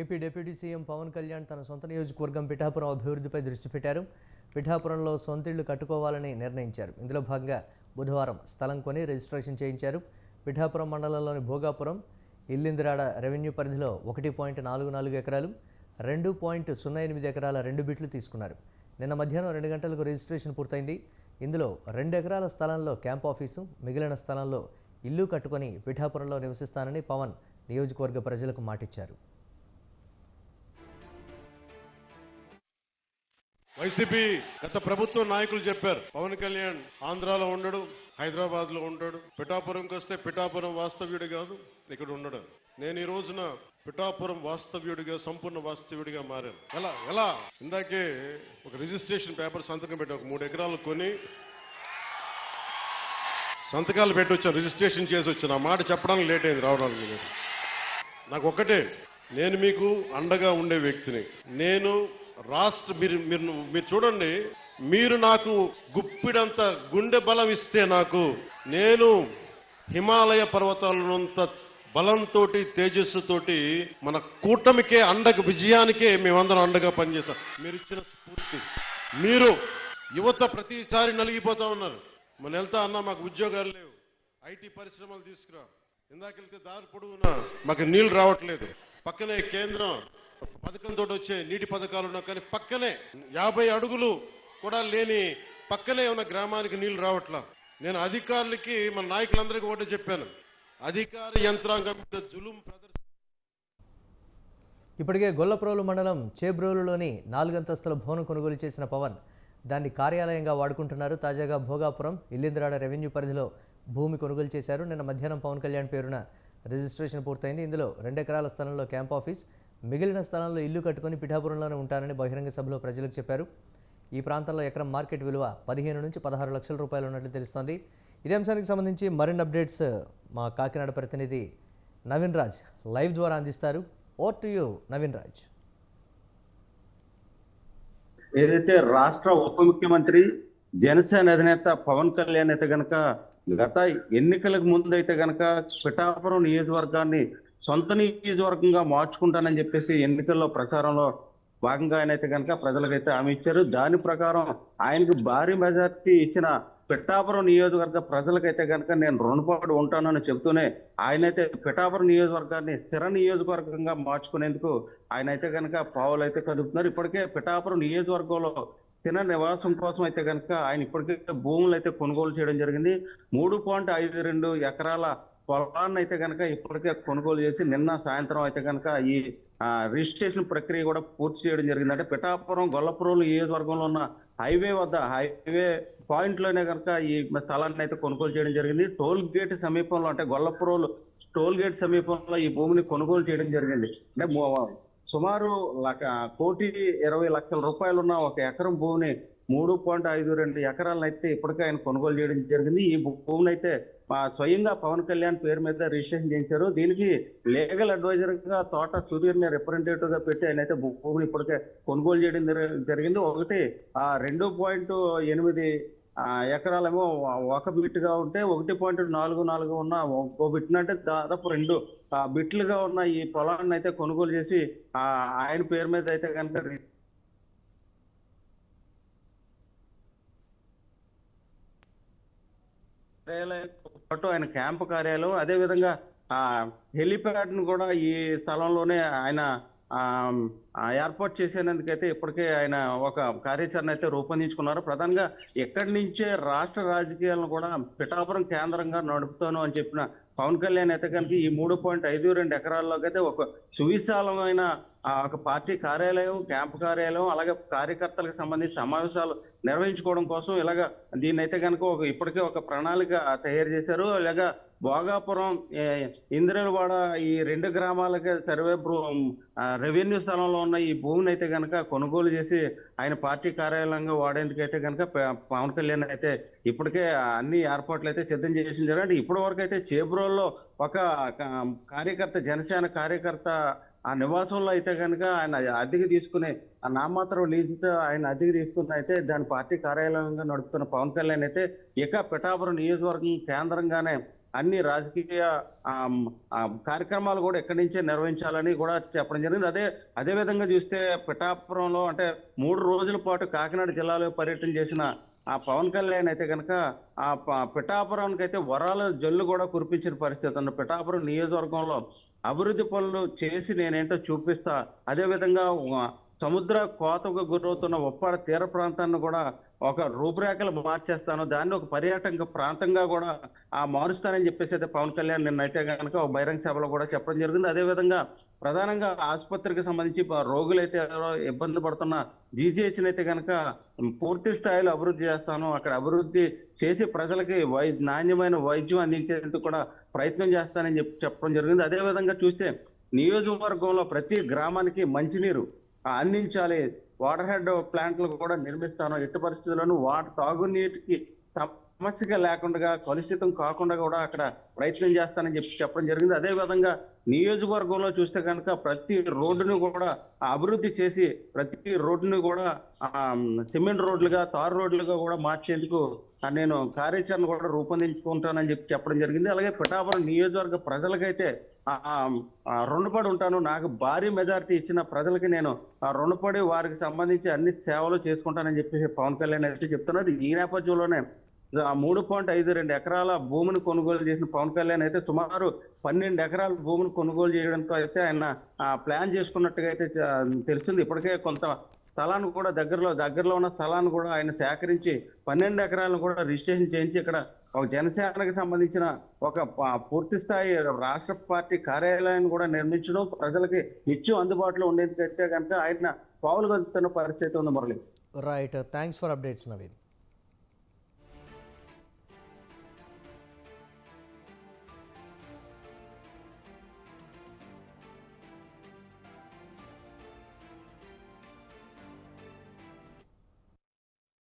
AP deputy CM Pawan Kalyan తన సొంత నియోజకవర్గం పిఠాపురం అభివృద్ధిపై దృష్టి పెట్టారు. పిఠాపురంలో సొంతిళ్ళు కట్టుకోవాలని నిర్ణయించారు. ఇందులో భాగంగా బుధవారం స్థలం కొని రిజిస్ట్రేషన్ చేయించారు. పిఠాపురం మండలంలోని భోగాపురం ఇల్లిందిరాడ రెవెన్యూ పరిధిలో ఒకటి పాయింట్ నాలుగు నాలుగు ఎకరాలు రెండు పాయింట్ సున్నా ఎనిమిది ఎకరాల రెండు బిట్లు తీసుకున్నారు. నిన్న మధ్యాహ్నం రెండు గంటలకు రిజిస్ట్రేషన్ పూర్తయింది. ఇందులో రెండు ఎకరాల స్థలంలో క్యాంప్ ఆఫీసు మిగిలిన స్థలంలో ఇల్లు కట్టుకొని పిఠాపురంలో నివసిస్తానని పవన్ నియోజకవర్గ ప్రజలకు మాటిచ్చారు. వైసీపీ గత ప్రభుత్వ నాయకులు చెప్పారు. పవన్ కళ్యాణ్ ఆంధ్రాలో ఉండడు హైదరాబాద్లో ఉంటాడు. పిఠాపురంకి వస్తే పిఠాపురం వాస్తవ్యుడు కాదు ఇక్కడ ఉండడు. నేను ఈ రోజున పిఠాపురం వాస్తవ్యుడిగా సంపూర్ణ వాస్తవ్యుడిగా మారాను. ఎలా ఎలా? ఇందాకే ఒక రిజిస్ట్రేషన్ పేపర్ సంతకం పెట్టి ఒక మూడు ఎకరాలు కొని సంతకాలు పెట్టి వచ్చాను రిజిస్ట్రేషన్ చేసి వచ్చాను ఆ మాట చెప్పడానికి లేట్ అయింది రావడానికి లేదు. నాకు ఒక్కటే నేను మీకు అండగా ఉండే వ్యక్తిని. నేను రాష్ట్ర మీరు మీరు మీరు చూడండి. మీరు నాకు గుప్పిడంత గుండె బలం ఇస్తే నాకు నేను హిమాలయ పర్వతాలనంత బలంతో తేజస్సుతోటి మన కూటమికే అండకు విజయానికే మేమందరం అండగా పనిచేస్తాం మీరు ఇచ్చిన స్ఫూర్తి. మీరు యువత ప్రతిసారి నలిగిపోతా ఉన్నారు. మన వెళ్తా అన్నా మాకు ఉద్యోగాలు లేవు. ఐటీ పరిశ్రమలు తీసుకురా. ఇందాకెళ్తే దారి పొడవునా మాకు నీళ్ళు రావట్లేదు. పక్కనే కేంద్రం. పథకంతో వచ్చే నీటి పథకాలు ఉన్నా కానీ పక్కనే యాభై అడుగులు కూడా లేని పక్కనే ఉన్న గ్రామానికి నీళ్ళు రావట్లా. నేను అధికారులకి మన నాయకులందరికీ ఒకటి చెప్పాను. అధికార యంత్రాంగం మీద జులుం ప్రదర్శన ఇప్పటికే గొల్లప్రోలు మండలం చేబ్రోలులోని నాలుగంతస్తుల భవనం కొనుగోలు చేసిన పవన్ దాన్ని కార్యాలయంగా వాడుకుంటున్నారు. తాజాగా భోగాపురం ఇల్లింద్రాడ రెవెన్యూ పరిధిలో భూమి కొనుగోలు చేశారు. నిన్న మధ్యాహ్నం పవన్ కళ్యాణ్ పేరున రిజిస్ట్రేషన్ పూర్తయింది. ఇందులో రెండెకరాల స్థలంలో క్యాంప్ ఆఫీస్ మిగిలిన స్థలంలో ఇల్లు కట్టుకుని పిఠాపురంలోనే ఉంటారని బహిరంగ సభలో ప్రజలకు చెప్పారు. ఈ ప్రాంతంలో ఎకరం మార్కెట్ విలువ పదిహేను నుంచి పదహారు లక్షల రూపాయలు ఉన్నట్లు తెలుస్తోంది. ఇదే అంశానికి సంబంధించి మరిన్ని అప్డేట్స్ మా కాకినాడ ప్రతినిధి నవీన్ రాజ్ లైవ్ ద్వారా అందిస్తారు. Over to you Naveen Raj. ఏదైతే రాష్ట్ర ఉప ముఖ్యమంత్రి జనసేన అధినేత పవన్ కళ్యాణ్ అయితే గనక గత ఎన్నికలకు ముందు అయితే గనక పిఠాపురం నియోజకవర్గాన్ని సొంత నియోజకవర్గంగా మార్చుకుంటానని చెప్పేసి ఎన్నికల్లో ప్రచారంలో భాగంగా ఆయన అయితే కనుక ప్రజలకైతే హామీ ఇచ్చారు. దాని ప్రకారం ఆయనకు భారీ మెజార్టీ ఇచ్చిన పిఠాపురం నియోజకవర్గ ప్రజలకైతే కనుక నేను రుణపాటు ఉంటానని చెబుతూనే ఆయనైతే పిఠాపురం నియోజకవర్గాన్ని స్థిర నియోజకవర్గంగా మార్చుకునేందుకు ఆయన అయితే కనుక పావులు అయితే కదుపుతున్నారు. ఇప్పటికే పిఠాపురం నియోజకవర్గంలో స్థిర నివాసం కోసం అయితే కనుక ఆయన ఇప్పటికే భూములు అయితే కొనుగోలు చేయడం జరిగింది. మూడు పాయింట్ ఐదు రెండు ఎకరాల పొలాన్ని అయితే కనుక ఇప్పటికే కొనుగోలు చేసి నిన్న సాయంత్రం అయితే కనుక ఈ రిజిస్ట్రేషన్ ప్రక్రియ కూడా పూర్తి చేయడం జరిగింది. అంటే పిఠాపురం గొల్లపురం నియోజకవర్గంలో ఉన్న హైవే వద్ద హైవే పాయింట్లోనే కనుక ఈ స్థలాన్ని అయితే కొనుగోలు చేయడం జరిగింది. టోల్ గేట్ సమీపంలో అంటే గొల్లపురం టోల్ గేట్ సమీపంలో ఈ భూమిని కొనుగోలు చేయడం జరిగింది. అంటే సుమారు కోటి ఇరవై లక్షల రూపాయలు ఉన్న ఒక ఎకరం భూమిని మూడు పాయింట్ ఐదు రెండు ఎకరాలను అయితే ఇప్పటికే ఆయన కొనుగోలు చేయడం జరిగింది. ఈ భూమిని అయితే స్వయంగా పవన్ కళ్యాణ్ పేరు మీద రిజిస్ట్రేషన్ చేయించారు. దీనికి లీగల్ అడ్వైజర్గా తోట సుధీర్ని రిప్రజెంటేటివ్గా పెట్టి ఆయన అయితే భూమిని ఇప్పటికే కొనుగోలు చేయడం జరిగింది. ఒకటి ఆ రెండు పాయింట్ ఎనిమిది ఎకరాలేమో ఒక బిట్గా ఉంటే ఒకటి పాయింట్ నాలుగు నాలుగు ఉన్న ఒక బిట్ను అంటే దాదాపు రెండు ఆ, బిట్లుగా ఉన్న ఈ పొలాన్ని అయితే కొనుగోలు చేసి ఆయన పేరు మీద అయితే కనుక కార్యాలయంతో పాటు ఆయన క్యాంపు కార్యాలయం అదే విధంగా ఆ హెలిప్యాడ్ను కూడా ఈ స్థలంలోనే ఆయన ఏర్పాటు ఆ, ఏర్పాటు చేసేందుకైతే ఇప్పటికే ఆయన ఒక కార్యాచరణ అయితే రూపొందించుకున్నారు. ప్రధానంగా ఎక్కడి నుంచే రాష్ట్ర రాజకీయాలను కూడా పిఠాపురం కేంద్రంగా నడుపుతాను అని చెప్పిన పవన్ కళ్యాణ్ అయితే కనుక ఈ మూడు పాయింట్ ఐదు రెండు ఎకరాల్లోకైతే అయితే ఒక సువిశాలమైన ఆ, ఒక పార్టీ కార్యాలయం క్యాంప్ కార్యాలయం అలాగే కార్యకర్తలకు సంబంధించి సమావేశాలు నిర్వహించుకోవడం కోసం ఇలాగ దీన్ని అయితే కనుక ఒక ఇప్పటికే ఒక ప్రణాళిక తయారు చేశారు. ఇలాగా భోగాపురం ఏ, ఈ రెండు గ్రామాలకి సర్వే రెవెన్యూ స్థలంలో ఉన్న ఈ భూమిని అయితే కనుక కొనుగోలు చేసి ఆయన పార్టీ కార్యాలయంగా వాడేందుకు అయితే కనుక పవన్ కళ్యాణ్ అయితే ఇప్పటికే అన్ని ఏర్పాట్లు అయితే సిద్ధం చేసింది అంటే ఇప్పటి వరకు అయితే చేబ్రోల్లో ఒక కార్యకర్త జనసేన కార్యకర్త ఆ నివాసంలో అయితే కనుక ఆయన అద్దెకి తీసుకునే ఆ నామాత్రం లీజుతో ఆయన అద్దెకి తీసుకుని అయితే దాని పార్టీ కార్యాలయంగా నడుపుతున్న పవన్ కళ్యాణ్ అయితే ఇక పిఠాపురం నియోజకవర్గం కేంద్రంగానే అన్ని రాజకీయ కార్యక్రమాలు కూడా ఎక్కడి నుంచే నిర్వహించాలని కూడా చెప్పడం జరిగింది. అదే అదే విధంగా చూస్తే పిఠాపురంలో అంటే మూడు రోజుల పాటు కాకినాడ జిల్లాలో పర్యటన చేసిన ఆ పవన్ కళ్యాణ్ అయితే కనుక ఆ ప- పిఠాపురానికి అయితే వరాల జల్లు కూడా కురిపించిన పరిస్థితి అన్న పిఠాపురం నియోజకవర్గంలో అభివృద్ధి పనులు చేసి నేనేంటో చూపిస్తా. అదే విధంగా సముద్ర కోతకు గురవుతున్న ఉప్పాడ తీర ప్రాంతాన్ని కూడా ఒక రూపురేఖలు మార్చేస్తాను. దాన్ని ఒక పర్యాటక ప్రాంతంగా కూడా ఆ మారుస్తానని చెప్పేసి అయితే పవన్ కళ్యాణ్ నిన్నైతే కనుక ఒక బహిరంగ సభలో కూడా చెప్పడం జరిగింది. అదే విధంగా ప్రధానంగా ఆసుపత్రికి సంబంధించి రోగులైతే ఎవరో ఇబ్బంది పడుతున్న జీజీహెచ్ని అయితే కనుక పూర్తి స్థాయిలో అభివృద్ధి చేస్తాను. అక్కడ అభివృద్ధి చేసి ప్రజలకి వై నాణ్యమైన వైద్యం అందించేందుకు కూడా ప్రయత్నం చేస్తానని చెప్పి చెప్పడం జరిగింది. అదే విధంగా చూస్తే నియోజకవర్గంలో ప్రతి గ్రామానికి మంచినీరు అందించాలి. వాటర్ హెడ్ ప్లాంట్లు కూడా నిర్మిస్తాను. ఎట్టి పరిస్థితుల్లోనూ వాటర్ తాగునీటికి సమస్యగా లేకుండా కలుషితం కాకుండా కూడా అక్కడ ప్రయత్నం చేస్తానని చెప్పి చెప్పడం జరిగింది. అదే విధంగా నియోజకవర్గంలో చూస్తే కనుక ప్రతి రోడ్డును కూడా అభివృద్ధి చేసి ప్రతి రోడ్డును కూడా సిమెంట్ రోడ్లుగా తారు రోడ్లుగా కూడా మార్చేందుకు నేను కార్యాచరణ కూడా రూపొందించుకుంటానని చెప్పి చెప్పడం జరిగింది. అలాగే పిఠాపురం నియోజకవర్గ ప్రజలకైతే రుణపడి ఉంటాను. నాకు భారీ మెజారిటీ ఇచ్చిన ప్రజలకి నేను ఆ రుణపడి వారికి సంబంధించి అన్ని సేవలు చేసుకుంటానని చెప్పేసి పవన్ కళ్యాణ్ అయితే చెప్తున్నారు. ఈ నేపథ్యంలోనే మూడు పాయింట్ ఐదు రెండు ఎకరాల భూమిని కొనుగోలు చేసిన పవన్ కళ్యాణ్ అయితే సుమారు పన్నెండు ఎకరాల భూమిని కొనుగోలు చేయడంతో అయితే ఆయన ఆ, ప్లాన్ చేసుకున్నట్టుగా అయితే తెలిసింది. ఇప్పటికే కొంత స్థలాన్ని కూడా దగ్గరలో దగ్గరలో ఉన్న స్థలాన్ని కూడా ఆయన సేకరించి పన్నెండు ఎకరాలను కూడా రిజిస్ట్రేషన్ చేయించి ఇక్కడ ఒక జనసేనకు సంబంధించిన ఒక ప- పూర్తి స్థాయి రాష్ట్ర పార్టీ కార్యాలయాన్ని కూడా నిర్మించడం ప్రజలకి నిత్యం అందుబాటులో ఉండేది కనుక ఆయన పావులు కలుపుతున్న పరిస్థితి ఉంది Murali. Right thanks for updates Naveen